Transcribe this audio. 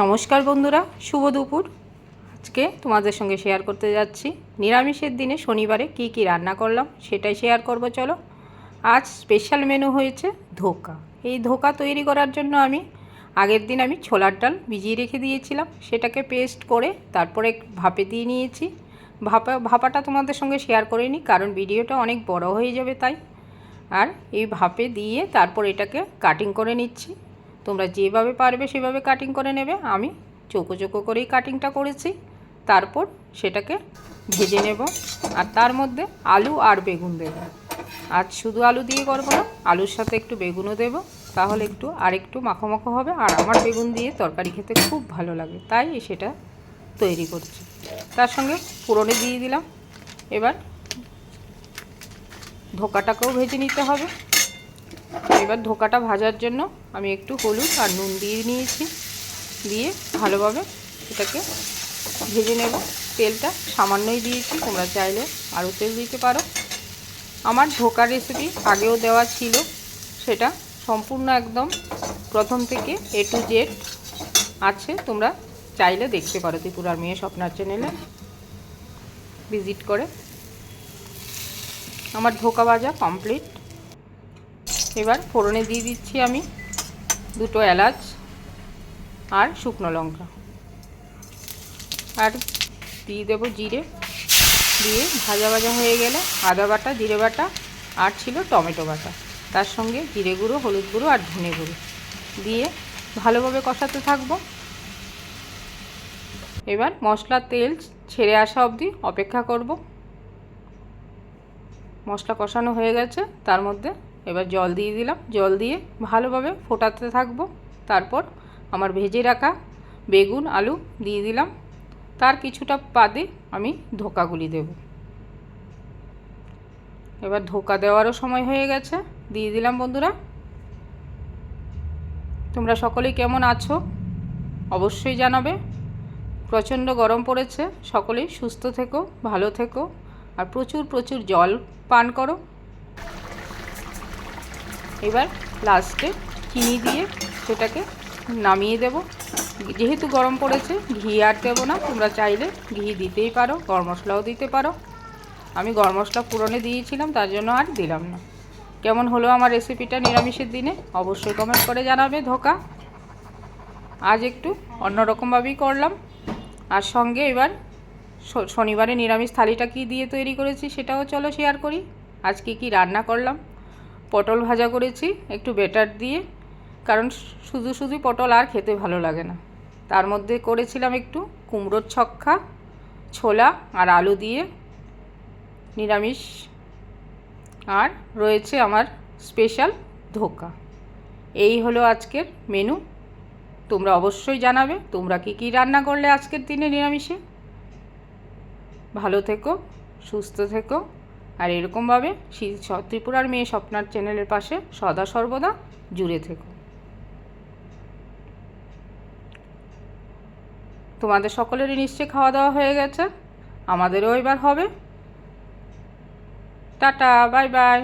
নমস্কার বন্ধুরা, শুভ দুপুর। আজকে তোমাদের সঙ্গে শেয়ার করতে যাচ্ছি। নিরামিষের দিনে শনিবারে কি কি রান্না করলাম সেটাই শেয়ার করব, চলো। আজ স্পেশাল মেনু হয়েছে ধোকা। এই ধোকা তৈরি করার জন্য আমি আগের দিন আমি ছোলার ডাল ভিজিয়ে রেখে দিয়েছিলাম। সেটাকে পেস্ট করে তারপরে ভাপে দিয়ে নিয়েছি। ভাপা, ভাপাটা তোমাদের সঙ্গে শেয়ার করে নিই, কারণ ভিডিওটা অনেক বড় হয়ে যাবে তাই। আর এই ভাপে দিয়ে তারপর এটাকে কাটিং করে নিচ্ছি। তোমরা যেভাবে পারবে সেভাবে কাটিং করে নেবে। আমি চোখো চোখো করেই কাটিংটা করেছি। তারপর সেটাকে ভেজে নেব। আর তার মধ্যে আলু আর বেগুন দেব। আজ শুধু আলু দিয়ে করব না, আলুর সাথে একটু বেগুনও দেবো। তাহলে একটু আর একটু মাখো মাখো হবে। আর আমার বেগুন দিয়ে তরকারি খেতে খুব ভালো লাগে। তাই সেটা তৈরি করছি। তার সঙ্গে পুরনে দিয়ে দিলাম। এবার ধোকাটাকেও ভেজে নিতে হবে। এবার ধোকাটা ভাজার জন্য আমি একটু হলুদ আর নুন দিয়ে নিয়েছি। দিয়ে ভালোভাবে এটাকে ভেজে নেব। তেলটা সামান্যই দিয়েছি, তোমরা চাইলে আরও তেল দিতে পারো। আমার ধোকার রেসিপি আগেও দেওয়া ছিল, সেটা সম্পূর্ণ একদম প্রথম থেকে এ টু জেড আছে, তোমরা চাইলে দেখতে পারো। ত্রিপুরার মেয়ে স্বপ্নার চ্যানেলে ভিজিট করে। আমার ধোকা ভাজা কমপ্লিট এবার। ফোড়নে দিয়ে দিচ্ছি আমি দুটো এলাচ আর শুকনো লঙ্কা। আর দিয়ে দেবো জিরে। দিয়ে ভাজা ভাজা হয়ে গেলে আদা বাটা, জিরে বাটা আর ছিল টমেটো বাটা। তার সঙ্গে জিরে গুঁড়ো, হলুদ গুঁড়ো আর ধনে গুঁড়ো। দিয়ে ভালোভাবে কষাতে থাকব। এবার মশলার তেল ছেড়ে আসা অবধি অপেক্ষা করব। মশলা কষানো হয়ে গেছে, তার মধ্যে এবার জল দিয়ে দিলাম। জল দিয়ে ভালোভাবে ফোটাতে থাকব। তারপর আমার ভেজে রাখা বেগুন, আলু দিয়ে দিলাম। তার কিছুটা বাদে আমি ধোকাগুলি দেব। এবার ধোকা দেওয়ারও সময় হয়ে গেছে। দিয়ে দিলাম বন্ধুরা। তোমরা সকলেই কেমন আছো? অবশ্যই জানাবে। প্রচণ্ড গরম পড়েছে। সকলেই সুস্থ থেকো, ভালো থেকো। আর প্রচুর প্রচুর জল পান করো। এবার লাস্টে চিনি দিয়ে সেটাকে নামিয়ে দেব। যেহেতু গরম পড়েছে, ঘি আর দেবো না, তোমরা চাইলে ঘি দিতেই পারো, গরম মশলাও দিতে পারো। আমি গরম মশলা পুরনে দিয়েছিলাম, তার জন্য আর দিলাম না। কেমন হলো আমার রেসিপিটা নিরামিষের দিনে? অবশ্যই কমেন্ট করে জানাবে ধোকা। আজ একটু অন্যরকমভাবেই করলাম। আর সঙ্গে এবার শনিবারে নিরামিষ থালিটা কি দিয়ে তৈরি করেছি সেটাও চলো শেয়ার করি। আজকে কি রান্না করলাম? পটল ভাজা করেছি, একটু বেটার দিয়ে, কারণ শুধু শুধু পটল আর খেতে ভালো লাগে না। তার মধ্যে করেছিলাম একটু কুমড়োর ছক্কা, ছোলা আর আলু দিয়ে নিরামিষ। আর রয়েছে আমার স্পেশাল ধোকা। এই হলো আজকের মেনু। তোমরা অবশ্যই জানাবে, তোমরা কি কি রান্না করলে আজকের দিনে নিরামিষে। ভালো থেকো, সুস্থ থেকো। আর এরকমভাবে ত্রিপুরার মেয়ে স্বপ্নার চ্যানেলের পাশে সদা সর্বদা জুড়ে থেকো। তোমাদের সকলেরই নিশ্চয়ই খাওয়া দাওয়া হয়ে গেছে। আমাদেরও এবার হবে। Tata bye bye